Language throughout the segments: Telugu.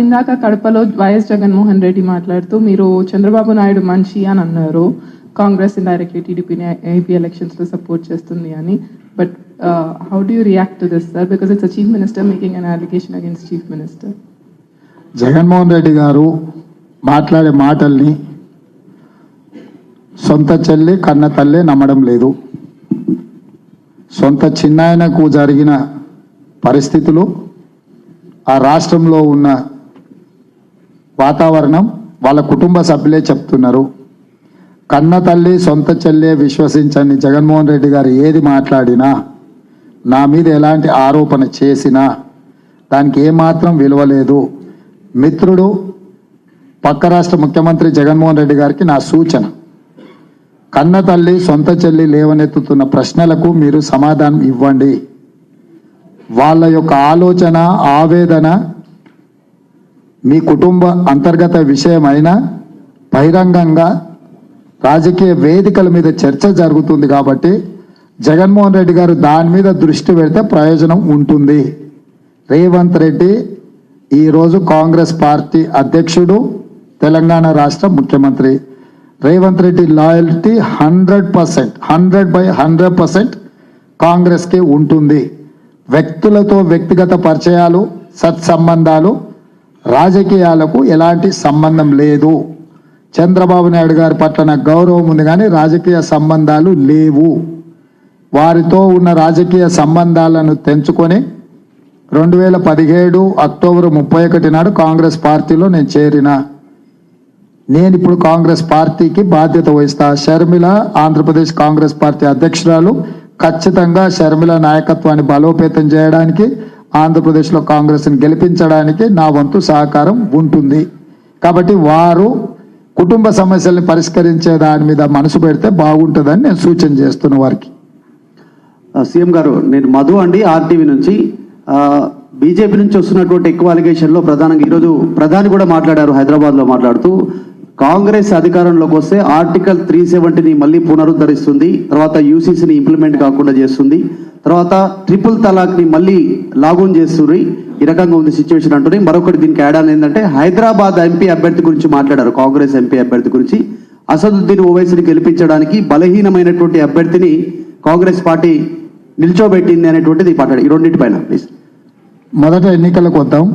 ఇందాక కడపలో వైఎస్ జగన్మోహన్ రెడ్డి మాట్లాడుతూ మీరు చంద్రబాబు నాయుడు మనిషి అని అన్నారు. కాంగ్రెస్ ఇండైరెక్ట్లీ టీడీపీని ఏపీ ఎలక్షన్స్లో సపోర్ట్ చేస్తుంది అని. But how do react to this sir because it's chief minister making an allegation against chief minister Jaganmohan Reddy garu మాట్లాడే మాటల్ని సొంత చెల్లి కన్న తల్లే నమ్మడం లేదు. సొంత చిన్నాయనకు జరిగిన పరిస్థితులు ఆ రాష్ట్రంలో ఉన్న వాతావరణం వాళ్ళ కుటుంబ సభ్యులే చెప్తున్నారు. కన్న తల్లి సొంత చెల్లె విశ్వసించని జగన్మోహన్ రెడ్డి గారు ఏది మాట్లాడినా నా మీద ఎలాంటి ఆరోపణ చేసినా దానికి ఏమాత్రం విలువ లేదు. మిత్రుడు పక్క రాష్ట్ర ముఖ్యమంత్రి జగన్మోహన్ రెడ్డి గారికి నా సూచన. కన్న తల్లి సొంత చెల్లి లేవనెత్తుతున్న ప్రశ్నలకు మీరు సమాధానం ఇవ్వండి. వాళ్ళ యొక్క ఆలోచన ఆవేదన మీ కుటుంబ అంతర్గత విషయమైన బహిరంగంగా రాజకీయ వేదికల మీద చర్చ జరుగుతుంది కాబట్టి జగన్మోహన్ రెడ్డి గారు దాని మీద దృష్టి పెడితే ప్రయోజనం ఉంటుంది. రేవంత్ రెడ్డి ఈరోజు కాంగ్రెస్ పార్టీ అధ్యక్షుడు తెలంగాణ రాష్ట్ర ముఖ్యమంత్రి. Revanth Reddy loyalty hundred percent hundred by hundred percent కాంగ్రెస్కి ఉంటుంది. వ్యక్తులతో వ్యక్తిగత పరిచయాలు సత్సంబంధాలు రాజకీయాలకు ఎలాంటి సంబంధం లేదు. చంద్రబాబు నాయుడు గారి పట్ల నాకు గౌరవం ఉంది కానీ రాజకీయ సంబంధాలు లేవు. వారితో ఉన్న రాజకీయ సంబంధాలను తెంచుకొని రెండు వేల పదిహేడు అక్టోబర్ ముప్పై ఒకటి నాడు కాంగ్రెస్ పార్టీలో నేను చేరిన. నేను ఇప్పుడు కాంగ్రెస్ పార్టీకి బాధ్యత వహిస్తా. షర్మిల ఆంధ్రప్రదేశ్ కాంగ్రెస్ పార్టీ అధ్యక్షురాలు ఖచ్చితంగా షర్మిల నాయకత్వాన్ని బలోపేతం చేయడానికి ఆంధ్రప్రదేశ్లో కాంగ్రెస్ని గెలిపించడానికి నా వంతు సహకారం ఉంటుంది. కాబట్టి వారు కుటుంబ సమస్యల్ని పరిష్కరించే దాని మీద మనసు పెడితే బాగుంటుందని నేను సూచన చేస్తున్న వారికి. సీఎం గారు నేను మధు అండి ఆర్టీవీ నుంచి. బీజేపీ నుంచి వస్తున్నటువంటి ఎక్కువ అలిగేషన్లో ప్రధానంగా ఈరోజు ప్రధాని కూడా మాట్లాడారు హైదరాబాద్లో మాట్లాడుతూ. కాంగ్రెస్ అధికారంలోకి వస్తే ఆర్టికల్ త్రీ సెవెంటీని మళ్ళీ పునరుద్ధరిస్తుంది తర్వాత యూసీసీని ఇంప్లిమెంట్ కాకుండా చేస్తుంది తర్వాత ట్రిపుల్ తలాక్ని మళ్ళీ లాగూన్ చేస్తుంది. ఈ రకంగా ఉంది సిచ్యువేషన్ అంటుంది మరొకటి దీనికి యాడ్ ఏంటంటే హైదరాబాద్ ఎంపీ అభ్యర్థి గురించి మాట్లాడారు కాంగ్రెస్ ఎంపీ అభ్యర్థి గురించి. అసదుద్దీన్ ఓవైసీని గెలిపించడానికి బలహీనమైనటువంటి అభ్యర్థిని కాంగ్రెస్ పార్టీ నిల్చోబెట్టింది అనేటువంటిది మాట్లాడు ఈ రెండింటిపైన ప్లీజ్ మొదట ఎన్నికలకు వద్దాం.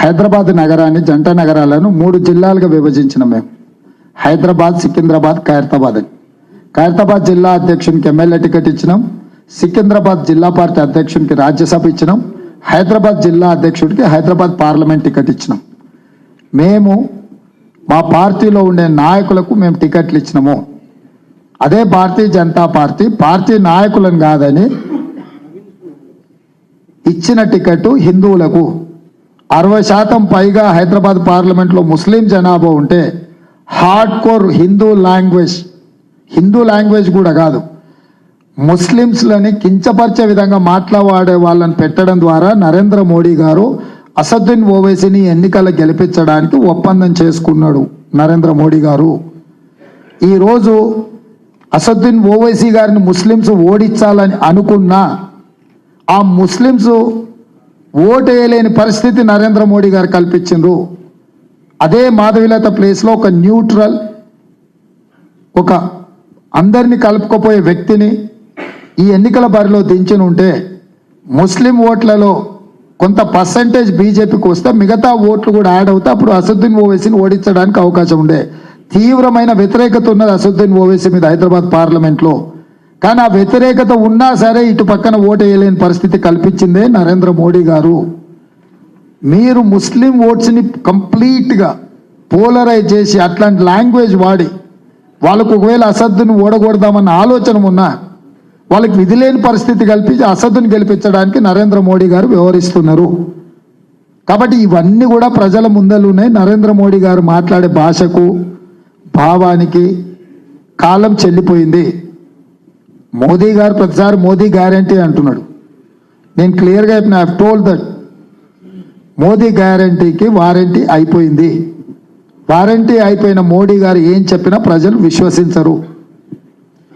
హైదరాబాద్ నగరాన్ని జంట నగరాలను మూడు జిల్లాలుగా విభజించిన మేము. హైదరాబాద్ సికింద్రాబాద్ ఖైరతాబాద్. అని ఖైరతాబాద్ జిల్లా అధ్యక్షునికి ఎమ్మెల్యే టికెట్ ఇచ్చినాం. సికింద్రాబాద్ జిల్లా పార్టీ అధ్యక్షునికి రాజ్యసభ ఇచ్చినాం. హైదరాబాద్ జిల్లా అధ్యక్షుడికి హైదరాబాద్ పార్లమెంట్ టికెట్ ఇచ్చినాం. మేము మా పార్టీలో ఉండే నాయకులకు మేము టికెట్లు ఇచ్చినాము. అదే భారతీయ జనతా పార్టీ పార్టీ నాయకులను కాదని ఇచ్చిన టికెట్ హిందువులకు. అరవై శాతం పైగా హైదరాబాద్ పార్లమెంట్లో ముస్లిం జనాభా ఉంటే hard core Hindu language Hindu language కూడా కాదు. ముస్లిమ్స్లని కించపరిచే విధంగా మాట్లాడే వాళ్ళని పెట్టడం ద్వారా నరేంద్ర మోడీ గారు అసదుద్దీన్ ఓవైసీని ఎన్నికలు గెలిపించడానికి ఒప్పందం చేసుకున్నాడు నరేంద్ర మోడీ గారు. ఈరోజు అసదుద్దీన్ ఓవైసీ గారిని ముస్లిమ్స్ ఓడించాలని అనుకున్నా ఆ ముస్లిమ్స్ ఓటు వేయలేని పరిస్థితి నరేంద్ర మోడీ గారు కల్పించిండ్రు. అదే మాధవిలత ప్లేస్లో ఒక న్యూట్రల్ ఒక అందరిని కలుపుకోపోయే వ్యక్తిని ఈ ఎన్నికల బరిలో దించిన ఉంటే ముస్లిం ఓట్లలో కొంత పర్సంటేజ్ బీజేపీకి వస్తే మిగతా ఓట్లు కూడా యాడ్ అవుతా అప్పుడు అసదుద్దీన్ ఓవైసీని ఓడించడానికి అవకాశం ఉండే. తీవ్రమైన వ్యతిరేకత ఉన్నది అసదుద్దీన్ ఓవైసీ మీద హైదరాబాద్ పార్లమెంట్లో. కానీ ఆ వ్యతిరేకత ఉన్నా సరే ఇటు పక్కన ఓటు వేయలేని పరిస్థితి కల్పించిందే నరేంద్ర మోడీ గారు. మీరు ముస్లిం ఓట్స్ని కంప్లీట్గా పోలరైజ్ చేసి అట్లాంటి లాంగ్వేజ్ వాడి వాళ్ళకు ఒకవేళ అసద్దును ఓడగొడదామన్న ఆలోచన ఉన్నా వాళ్ళకి విధి లేని పరిస్థితి కల్పించి అసద్దును గెలిపించడానికి నరేంద్ర మోడీ గారు వ్యవహరిస్తున్నారు. కాబట్టి ఇవన్నీ కూడా ప్రజల ముందలున్నాయి నరేంద్ర మోడీ గారు మాట్లాడే భాషకు భావానికి కాలం చెల్లిపోయింది. మోదీ గారు ప్రతిసారి మోదీ గ్యారంటీ అంటున్నాడు. నేను క్లియర్గా చెప్పిన I told that Modi గ్యారంటీకి warranty అయిపోయింది వారంటీ అయిపోయిన మోడీ గారు ఏం చెప్పినా ప్రజలు విశ్వసించరు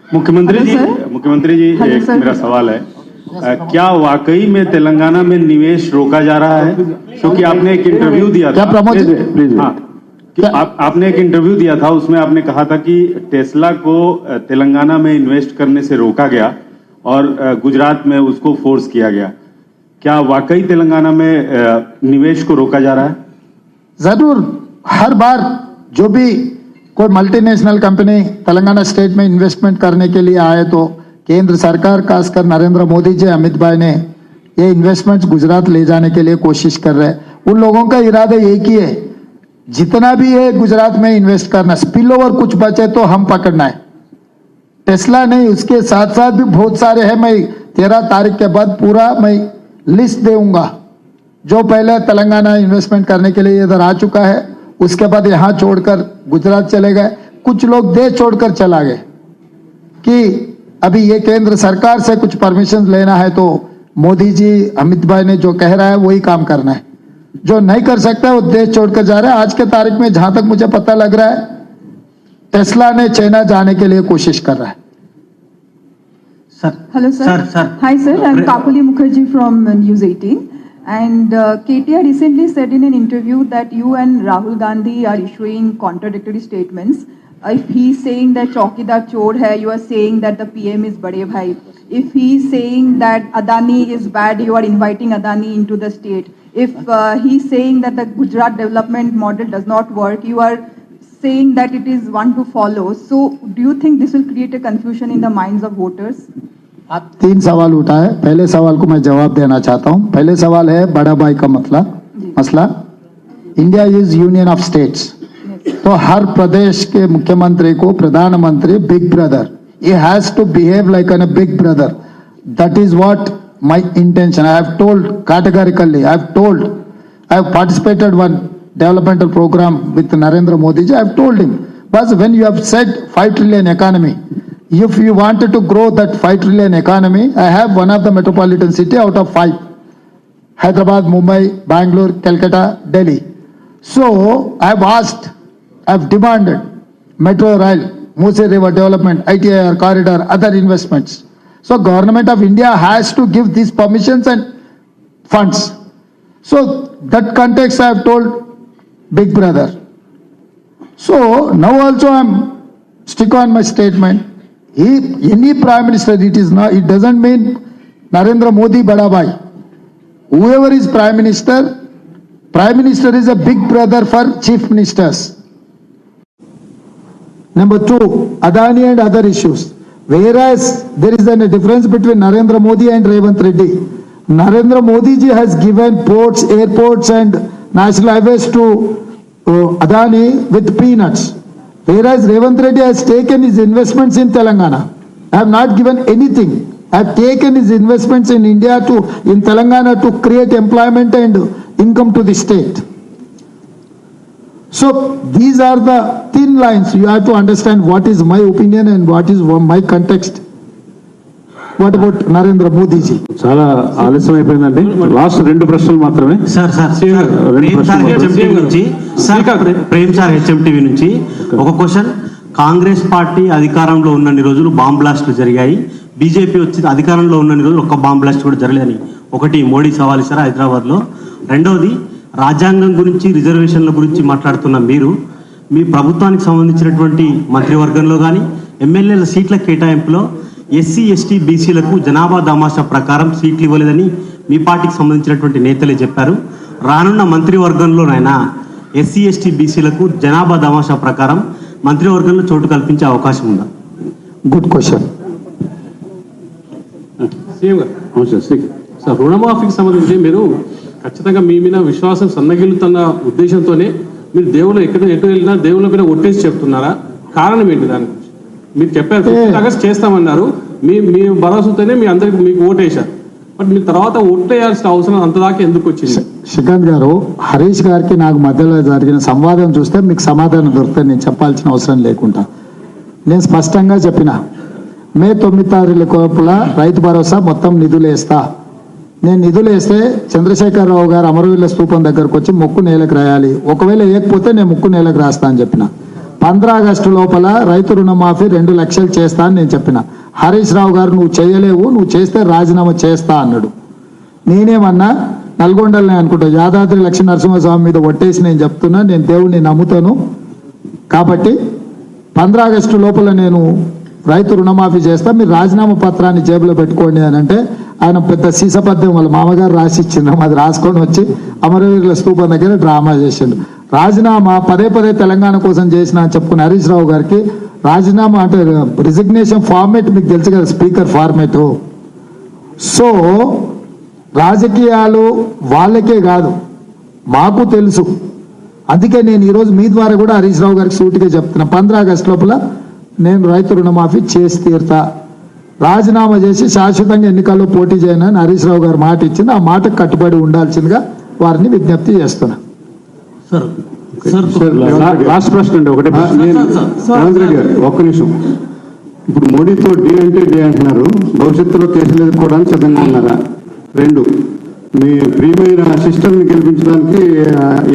मुख्यमंत्री हेलो जी सर। मुख्यमंत्री जी हेलो एक सर। मेरा सवाल है अ, क्या वाकई में तेलंगाना में निवेश रोका जा रहा है क्योंकि आपने एक इंटरव्यू दिया क्या था प्रमोद जी? Please, please. हाँ कि क्या- आप, आपने एक इंटरव्यू दिया था उसमें आपने कहा था कि टेस्ला को अ, तेलंगाना में इन्वेस्ट करने से रोका गया और अ, गुजरात में उसको फोर्स किया गया क्या वाकई तेलंगाना में निवेश को रोका जा रहा है? ज़रूर। हर बार जो भी कोई मल्टीनेशनल कंपनी तेलंगाना स्टेट में इन्वेस्टमेंट करने के लिए आए तो केंद्र सरकार, खासकर नरेंद्र मोदी जी, अमित भाई ने ये इन्वेस्टमेंट्स गुजरात ले जाने के लिए कोशिश कर रहे हैं। उन लोगों का इरादा एक ही है जितना भी है गुजरात में इन्वेस्ट करना स्पिल ओवर कुछ बचे तो हम पकड़ना है। टेस्ला नहीं, उसके साथ साथ भी बहुत सारे हैं। मैं तेरह तारीख के बाद पूरा मैं लिस्ट दूँगा जो पहले तेलंगाना इन्वेस्टमेंट करने के लिए इधर आ चुका है, उसके बाद यहाँ छोड़कर गुजरात चले गए। कुछ लोग देश छोड़कर चला गए कि अभी ये केंद्र सरकार से कुछ परमिशन लेना है तो मोदी जी, अमित भाई ने जो कह रहा है वही काम करना है। जो नहीं कर सकता वो देश छोड़कर जा रहा है। आज के तारीख में जहाँ तक मुझे पता लग रहा है, टेस्ला ने चाइना जाने के लिए कोशिश कर रहा है। Sir. Hello, sir. Sir, sir. Hi, sir. I'm Kapuli Mukherjee from News 18. And uh, recently said in an interview that you and Rahul Gandhi are issuing contradictory statements. If he's saying that Chaukidar chor hai, you are saying that the PM is Bade Bhai. If he's saying that Adani is bad, you are inviting Adani into the state. If uh, he's saying that the Gujarat development model does not work, you are saying that it is one to follow. So, do you think this will create a confusion in the minds of voters? तीन सवाल उठा है पहले सवाल को मैं जवाब देना चाहता हूँ पहले सवाल है बड़ा भाई का मतला मसला India is union of states तो हर प्रदेश के मुख्यमंत्री को प्रधानमंत्री big brother he has to behave like a big brother that is what my intention i have told categorically i have told i have participated one developmental program with narendra modi ji i have told him but when you have said 5 trillion economy if you wanted to grow that 5 trillion economy i have one of the metropolitan city out of five. Hyderabad mumbai bangalore calcutta delhi. So i have asked i have demanded metro rail Musi river development itir corridor other investments. So government of india has to give these permissions and funds. So that context i have told big brother. So now also i'm stick on my statement he any prime minister it is not it doesn't mean narendra modi bada bhai whoever is prime minister prime minister is a big brother for chief ministers. Number 2 adani and other issues. Whereas there is a difference between narendra modi and revanth reddy. Narendra modi ji has given ports airports and national highways to uh, adani with peanuts whereas revant reddy has taken his investments in telangana i have not given anything i have taken his investments in india to in telangana to create employment and income to the state so these are the thin lines. You have to understand what is my opinion and what is my context. What about Narendra Modi ji? చాలా ఆలస్యం అయిపోయిందండి లాస్ట్ రెండు ప్రశ్నలు మాత్రమే. సార్ సార్ నుంచి. సార్ ప్రే- ప్రేమ్ సార్ హెచ్ఎం టీవీ నుంచి ఒక క్వశ్చన్. కాంగ్రెస్ పార్టీ అధికారంలో ఉన్నన్ని రోజులు బాంబ్ బ్లాస్ట్లు జరిగాయి. బీజేపీ వచ్చి అధికారంలో ఉన్నన్ని రోజులు ఒక్క బాంబ్ బ్లాస్ట్ కూడా జరగలేదని. ఒకటి మోడీ సవాల్ ఇచ్చారు హైదరాబాద్లో రెండవది రాజ్యాంగం గురించి రిజర్వేషన్ల గురించి మాట్లాడుతున్న మీరు మీ ప్రభుత్వానికి సంబంధించినటువంటి మంత్రివర్గంలో కానీ ఎమ్మెల్యేల సీట్ల కేటాయింపులో ఎస్సీ ఎస్టీ బీసీలకు జనాభా దామాషా ప్రకారం సీట్లు ఇవ్వలేదని మీ పార్టీకి సంబంధించినటువంటి నేతలే చెప్పారు. రానున్న మంత్రివర్గంలోనైనా ఎస్సీ ఎస్టీ బీసీలకు జనాభా దామాషా ప్రకారం మంత్రివర్గంలో చోటు కల్పించే అవకాశం ఉందా? Good question. సీఎం గారు. అవును సార్ రుణమాఫీకి సంబంధించి మీరు ఖచ్చితంగా మీ మీద విశ్వాసం సన్నగిల్లుతున్న ఉద్దేశంతోనే మీరు దేవుళ్ళు ఎక్కడ ఎటు వెళ్ళినా దేవుళ్ళ మీద ఒట్టేసి చెప్తున్నారా? కారణం ఏంటి దాని గురించి? మీరు చెప్పారు ఫిఫ్టీన్ ఆగస్ట్ చేస్తామన్నారు. మీ మీ భరోసాతోనే మీ అందరికి మీకు ఓటేశారు. బట్ మీ తర్వాత ఓటేయాల్సిన అవసరం అంతదాకా ఎందుకు వచ్చింది? శ్రీకాంత్ గారు హరీష్ గారికి నాకు మధ్యలో జరిగిన సంవాదం చూస్తే మీకు సమాధానం దొరుకుతుంది. నేను చెప్పాల్సిన అవసరం లేకుండా. నేను స్పష్టంగా చెప్పిన మే తొమ్మిది తారీఖు లోపల రైతు భరోసా మొత్తం నిధులు వేస్తా నేను నిధులు వేస్తే చంద్రశేఖరరావు గారు అమరవీరుల స్తూపం దగ్గరకు వచ్చి మొక్కు నేలకు రాయాలి. ఒకవేళ వేయకపోతే నేను ముక్కు నేలకు రాస్తా అని చెప్పిన. ఆగస్టు లోపల రైతు రుణమాఫీ రెండు లక్షలు చేస్తా అని నేను చెప్పిన. హరీష్ రావు గారు నువ్వు చేయలేవు నువ్వు చేస్తే రాజీనామా చేస్తా అన్నాడు. నేనేమన్నా నల్గొండలనే అనుకుంటా. యాదాద్రి లక్ష్మీ నరసింహస్వామి మీద ఒట్టేసి నేను చెప్తున్నా నేను దేవుడిని నమ్ముతాను. కాబట్టి పంద్ర ఆగస్టు లోపల నేను రైతు రుణమాఫీ చేస్తా మీరు రాజీనామా పత్రాన్ని జేబులో పెట్టుకోండి అని అంటే ఆయన పెద్ద సీసపద్యం వాళ్ళ మామగారు రాసి ఇచ్చిండ్రు అది రాసుకొని వచ్చి అమరవీరుల స్తూపం దగ్గర డ్రామా చేసిండు రాజీనామా పదే పదే తెలంగాణ కోసం చేసిన చెప్పుకున్న హరీష్ రావు గారికి రాజీనామా అంటే రిజిగ్నేషన్ ఫార్మేట్ మీకు తెలుసు కదా స్పీకర్ ఫార్మేట్ సో రాజకీయాలు వాళ్ళకే కాదు మాకు తెలుసు. అందుకే నేను ఈరోజు మీ ద్వారా కూడా హరీష్ రావు గారికి సూటిగా చెప్తున్నా. పంద్ర ఆగస్టు లోపల నేను రైతు రుణమాఫీ చేసి తీరుతా. రాజీనామా చేసి శాశ్వతంగా ఎన్నికల్లో పోటీ చేయనని హరీష్ రావు గారు మాట ఇచ్చింది. ఆ మాటకు కట్టుబడి ఉండాల్సిందిగా వారిని విజ్ఞప్తి చేస్తున్నా. సార్ లాస్ట్ ప్రశ్న అండి ఒకటే రేవంత్ రెడ్డి గారు ఒక్క నిమిషం. ఇప్పుడు మోడీతో డి అంటే డి అంటున్నారు. భవిష్యత్తులో కేసులు ఎదుర్కోవడానికి సిద్ధంగా ఉన్నారా రెండు. మీ ప్రియమైన సిస్టర్ని గెలిపించడానికి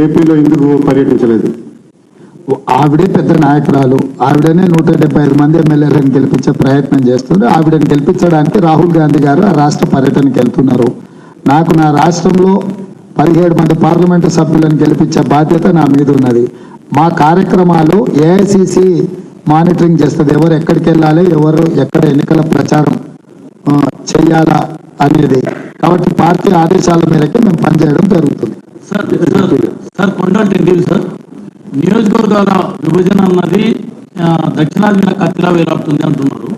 ఏపీలో ఎందుకు పర్యటించలేదు? ఆవిడే పెద్ద నాయకురాలు. ఆవిడనే నూట డెబ్బై ఐదు మంది ఎమ్మెల్యేలను గెలిపించే ప్రయత్నం చేస్తుంది. ఆవిడని గెలిపించడానికి రాహుల్ గాంధీ గారు ఆ రాష్ట్ర పర్యటనకి వెళ్తున్నారు. నాకు నా రాష్ట్రంలో పదిహేడు మంది పార్లమెంటు సభ్యులను గెలిపించే బాధ్యత నా మీద ఉన్నది. మా కార్యక్రమాలు ఏఐసిసి మానిటరింగ్ చేస్తుంది. ఎవరు ఎక్కడికి వెళ్ళాలి ఎవరు ఎక్కడ ఎన్నికల ప్రచారం చేయాలా అనేది. కాబట్టి పార్టీ ఆదేశాల మేరకు మేము పనిచేయడం జరుగుతుంది. Sir sir sir Kondal sir. నియోజకవర్గాల విభజన అన్నది దక్షిణాది మీద కత్తిలా వేలాడుతుంది అంటున్నారు.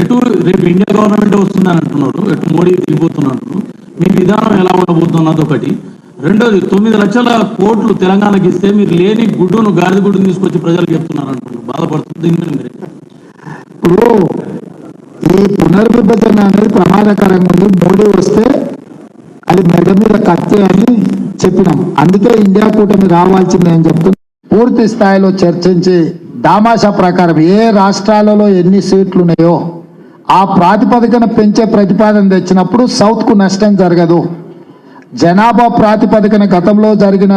ఎటు రేపు ఇండియా గవర్నమెంట్ వస్తుంది అని అంటున్నారు. ఎటు మోడీ దిగిపోతున్నారు మీ విధానం ఎలా ఉండబోతున్నది ఒకటి. రెండోది తొమ్మిది లక్షల కోట్లు తెలంగాణకి ఇస్తే మీరు లేని గుడ్డును గాడిద గుడ్డును తీసుకొచ్చి ప్రజలకు చెప్తున్నారు అంటున్నారు బాధపడుతుంది దీని మీద మీరు. ఇప్పుడు ఈ పునర్విభజన అనేది ప్రమాదకరంగా ఉంది. మోడీ వస్తే అది మెడ మీద కత్తి అని చెప్పినాం. అందుకే ఇండియా కూటమి రావాల్సిందే అని చెప్తున్నాం. పూర్తి స్థాయిలో చర్చించి దామాషా ప్రకారం ఏ రాష్ట్రాలలో ఎన్ని సీట్లు ఉన్నాయో ఆ ప్రాతిపదికన పెంచే ప్రతిపాదన తెచ్చినప్పుడు సౌత్కు నష్టం జరగదు. జనాభా ప్రాతిపదికన గతంలో జరిగిన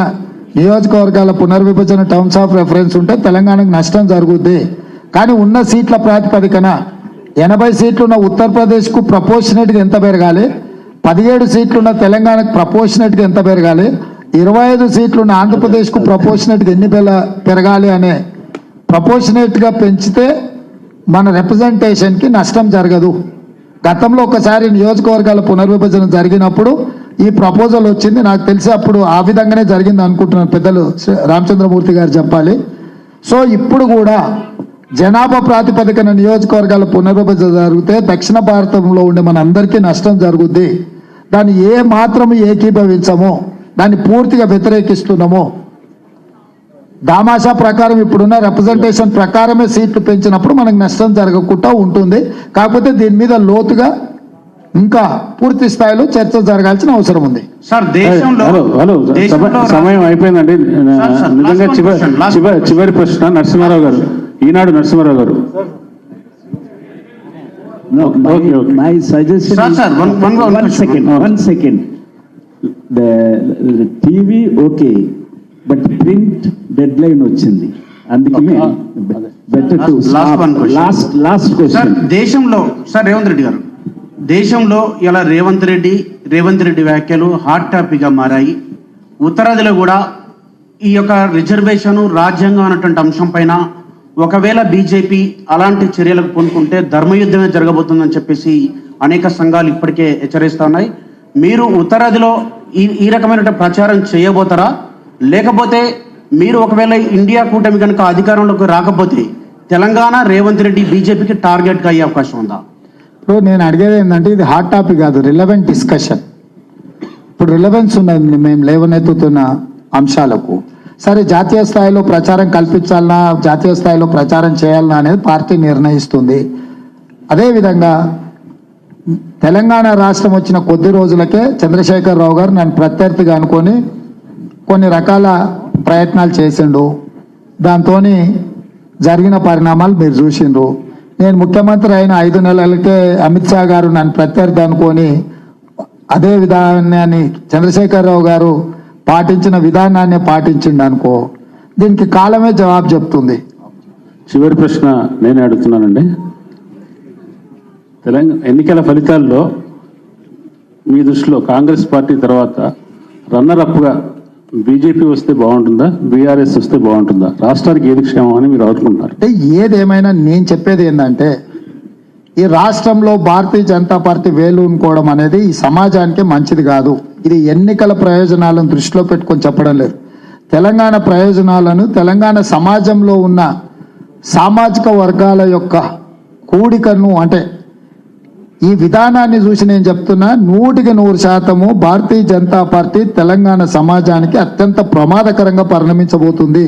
నియోజకవర్గాల పునర్విభజన టర్మ్స్ ఆఫ్ రెఫరెన్స్ ఉంటే తెలంగాణకు నష్టం జరుగుద్ది. కానీ ఉన్న సీట్ల ప్రాతిపదికన ఎనభై సీట్లున్న ఉత్తరప్రదేశ్కు ప్రపోర్షనేట్గా ఎంత పెరగాలి? పదిహేడు సీట్లున్న తెలంగాణకు ప్రపోర్షనేట్గా ఎంత పెరగాలి? ఇరవై ఐదు సీట్లున్న ఆంధ్రప్రదేశ్కు ప్రపోర్షనేట్గా ఎన్ని పెరగాలి అనే ప్రపోర్షనేట్గా పెంచితే మన రిప్రజెంటేషన్కి నష్టం జరగదు. గతంలో ఒకసారి నియోజకవర్గాల పునర్విభజన జరిగినప్పుడు ఈ ప్రపోజల్ వచ్చింది. నాకు తెలిసి అప్పుడు ఆ విధంగానే జరిగింది అనుకుంటున్నాను పెద్దలు. రామచంద్రమూర్తి గారు చెప్పాలి. సో ఇప్పుడు కూడా జనాభా ప్రాతిపదికన నియోజకవర్గాల పునర్విభజన జరిగితే దక్షిణ భారతంలో ఉండే మన అందరికీ నష్టం జరుగుద్ది. దాన్ని ఏ మాత్రం ఏకీభవించమో దాన్ని పూర్తిగా వ్యతిరేకిస్తున్నామో. దామాషా ప్రకారం ఇప్పుడున్న రిప్రజెంటేషన్ ప్రకారమే సీట్లు పెంచినప్పుడు మనకు నష్టం జరగకుండా ఉంటుంది. కాకపోతే దీని మీద లోతుగా ఇంకా పూర్తి స్థాయిలో చర్చ జరగాల్సిన అవసరం ఉంది. సార్ హలో సమయం అయిపోయిందండి. నిజంగా చివరి చివరి ప్రశ్న Narasimha Rao garu. Eenadu Narasimharao garu. My suggestion one second TV okay but print dead line వచ్చింది. అందుకే లాస్ట్ లాస్ట్ దేశంలో సార్ రేవంత్ రెడ్డి గారు దేశంలో ఇలా రేవంత్ రెడ్డి రేవంత్ రెడ్డి వ్యాఖ్యలు హాట్ టాపిక్గా మారాయి. ఉత్తరాదిలో కూడా ఈ యొక్క రిజర్వేషన్ రాజ్యాంగం అన్నటువంటి అంశం పైన ఒకవేళ బీజేపీ అలాంటి చర్యలకు పూనుకుంటే ధర్మయుద్ధమే జరగబోతుందని చెప్పేసి అనేక సంఘాలు ఇప్పటికే హెచ్చరిస్తా ఉన్నాయి మీరు ఉత్తరాదిలో ఈ ఈ రకమైన ప్రచారం చేయబోతారా? లేకపోతే మీరు ఒకవేళ ఇండియా కూటమి కనుక అధికారంలోకి రాకపోతే తెలంగాణ రేవంత్ రెడ్డి బీజేపీకి టార్గెట్గా అయ్యే అవకాశం ఉందా? ఇప్పుడు నేను అడిగేది ఏంటంటే ఇది హాట్ టాపిక్ కాదు రిలవెంట్ డిస్కషన్ ఇప్పుడు రిలవెన్స్ ఉన్నది మేము లేవనెత్తుతున్న అంశాలకు. సరే జాతీయ స్థాయిలో ప్రచారం కల్పించాలన్నా జాతీయ స్థాయిలో ప్రచారం చేయాలన్నా అనేది పార్టీ నిర్ణయిస్తుంది. అదేవిధంగా తెలంగాణ రాష్ట్రం వచ్చిన కొద్ది రోజులకే చంద్రశేఖర్ రావు గారు నన్ను ప్రత్యర్థిగా అనుకొని కొన్ని రకాల ప్రయత్నాలు చేసిండు. దాంతో జరిగిన పరిణామాలు మీరు చూసిండ్రు. నేను ముఖ్యమంత్రి అయిన ఐదు నెలలకే అమిత్ షా గారు నన్ను ప్రత్యర్థి అనుకొని అదే విధానాన్ని చంద్రశేఖరరావు గారు పాటించిన విధానాన్ని పాటించిండు అనుకో. దీనికి కాలమే జవాబు చెప్తుంది. చివరి ప్రశ్న నేనే అడుగుతున్నానండి. తెలంగాణ ఎన్నికల ఫలితాల్లో మీ దృష్టిలో కాంగ్రెస్ పార్టీ తర్వాత రన్నర్ అప్గా బీజేపీ వస్తే బాగుంటుందా? బీఆర్ఎస్ వస్తే బాగుంటుందా? రాష్ట్రానికి ఏది క్షేమం అని మీరు అనుకుంటున్నారు అంటే ఏదేమైనా నేను చెప్పేది ఏంటంటే ఈ రాష్ట్రంలో భారతీయ జనతా పార్టీ వేలునుకోవడం అనేది ఈ సమాజానికి మంచిది కాదు. ఇది ఎన్నికల ప్రయోజనాలను దృష్టిలో పెట్టుకొని చెప్పడం లేదు. తెలంగాణ ప్రయోజనాలను తెలంగాణ సమాజంలో ఉన్న సామాజిక వర్గాల యొక్క కూడికను అంటే ఈ విధానాన్ని చూసి నేను చెప్తున్నా నూటికి నూరు శాతము భారతీయ జనతా పార్టీ తెలంగాణ సమాజానికి అత్యంత ప్రమాదకరంగా పరిణమించబోతుంది.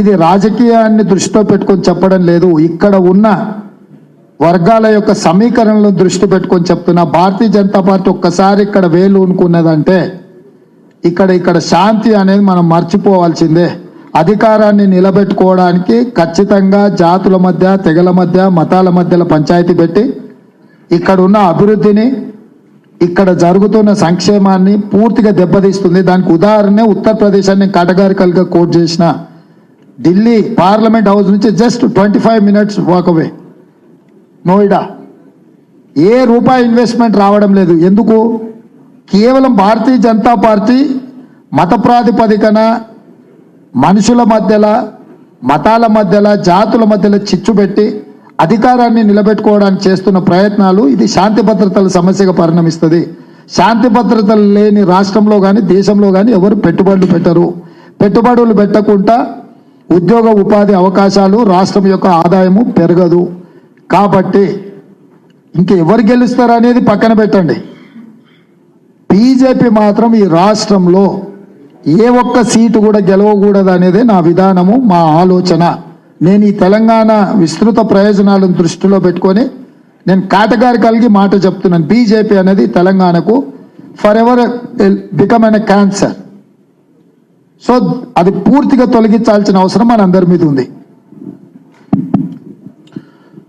ఇది రాజకీయాన్ని దృష్టిలో పెట్టుకొని చెప్పడం లేదు. ఇక్కడ ఉన్న వర్గాల యొక్క సమీకరణలను దృష్టి పెట్టుకొని చెప్తున్నా. భారతీయ జనతా పార్టీ ఒక్కసారి ఇక్కడ వేలు ఉనుకున్నదంటే ఇక్కడ ఇక్కడ శాంతి అనేది మనం మర్చిపోవాల్సిందే. అధికారాన్ని నిలబెట్టుకోవడానికి ఖచ్చితంగా జాతుల మధ్య తెగల మధ్య మతాల మధ్యలో పంచాయతీ పెట్టి ఇక్కడ ఉన్న అభివృద్ధిని ఇక్కడ జరుగుతున్న సంక్షేమాన్ని పూర్తిగా దెబ్బతీస్తుంది. దానికి ఉదాహరణే ఉత్తరప్రదేశ్ అని కటగారికల్గా కోట్ చేసిన ఢిల్లీ పార్లమెంట్ హౌస్ నుంచి just twenty five minutes walk away. Noida. ఏ రూపాయి ఇన్వెస్ట్మెంట్ రావడం లేదు. ఎందుకు? కేవలం భారతీయ జనతా పార్టీ మత ప్రాతిపదికన మనుషుల మధ్యలో మతాల మధ్యలో జాతుల మధ్యలో చిచ్చు పెట్టి అధికారాన్ని నిలబెట్టుకోవడానికి చేస్తున్న ప్రయత్నాలు ఇది శాంతి భద్రతల సమస్యగా పరిణమిస్తుంది. శాంతి భద్రతలు లేని రాష్ట్రంలో కానీ దేశంలో కానీ ఎవరు పెట్టుబడులు పెట్టరు. పెట్టుబడులు పెట్టకుండా ఉద్యోగ ఉపాధి అవకాశాలు రాష్ట్రం యొక్క ఆదాయము పెరగదు. కాబట్టి ఇంకెవరు గెలుస్తారు అనేది పక్కన పెట్టండి. బీజేపీ మాత్రం ఈ రాష్ట్రంలో ఏ ఒక్క సీటు కూడా గెలవకూడదు అనేది నా విధానము మా ఆలోచన. నేను ఈ తెలంగాణ విస్తృత ప్రయోజనాలను దృష్టిలో పెట్టుకొని నేను కేటగారి కలిగి మాట చెప్తున్నాను. బీజేపీ అనేది తెలంగాణకు forever become an cancer so అది పూర్తిగా తొలగించాల్సిన అవసరం మనందరి మీద ఉంది.